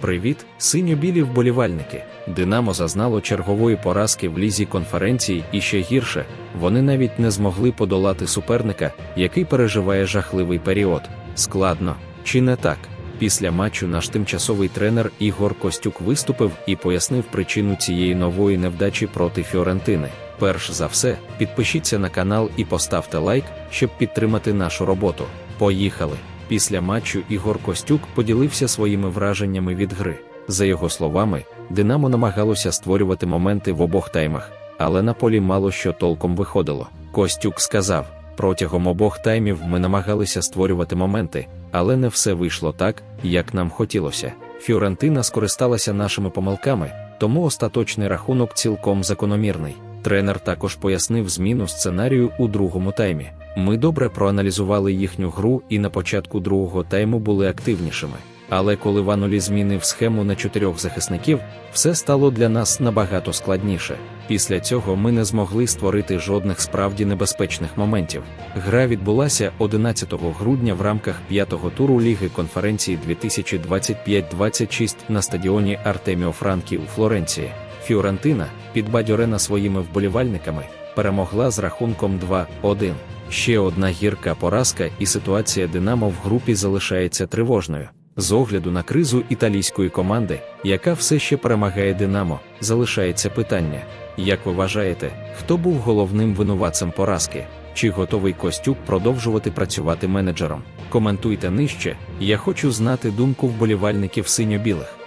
Привіт, синьо-білі вболівальники. Динамо зазнало чергової поразки в лізі конференції і ще гірше, вони навіть не змогли подолати суперника, який переживає жахливий період. Складно, чи не так? Після матчу наш тимчасовий тренер Ігор Костюк виступив і пояснив причину цієї нової невдачі проти Фіорентини. Перш за все, підпишіться на канал і поставте лайк, щоб підтримати нашу роботу. Поїхали! Після матчу Ігор Костюк поділився своїми враженнями від гри. За його словами, Динамо намагалося створювати моменти в обох таймах, але на полі мало що толком виходило. Костюк сказав: протягом обох таймів ми намагалися створювати моменти, але не все вийшло так, як нам хотілося. Фіорентина скористалася нашими помилками, тому остаточний рахунок цілком закономірний. Тренер також пояснив зміну сценарію у другому таймі. Ми добре проаналізували їхню гру і на початку другого тайму були активнішими. Але коли Ванулі змінив схему на чотирьох захисників, все стало для нас набагато складніше. Після цього ми не змогли створити жодних справді небезпечних моментів. Гра відбулася 11 грудня в рамках п'ятого туру Ліги конференції 2025-26 на стадіоні Артеміо Франкі у Флоренції. Фіорентина, підбадьорена своїми вболівальниками, перемогла з рахунком 2-1. Ще одна гірка поразка, і ситуація Динамо в групі залишається тривожною. З огляду на кризу італійської команди, яка все ще перемагає Динамо, залишається питання: як ви вважаєте, хто був головним винуватцем поразки? Чи готовий Костюк продовжувати працювати менеджером? Коментуйте нижче. Я хочу знати думку вболівальників синьо-білих.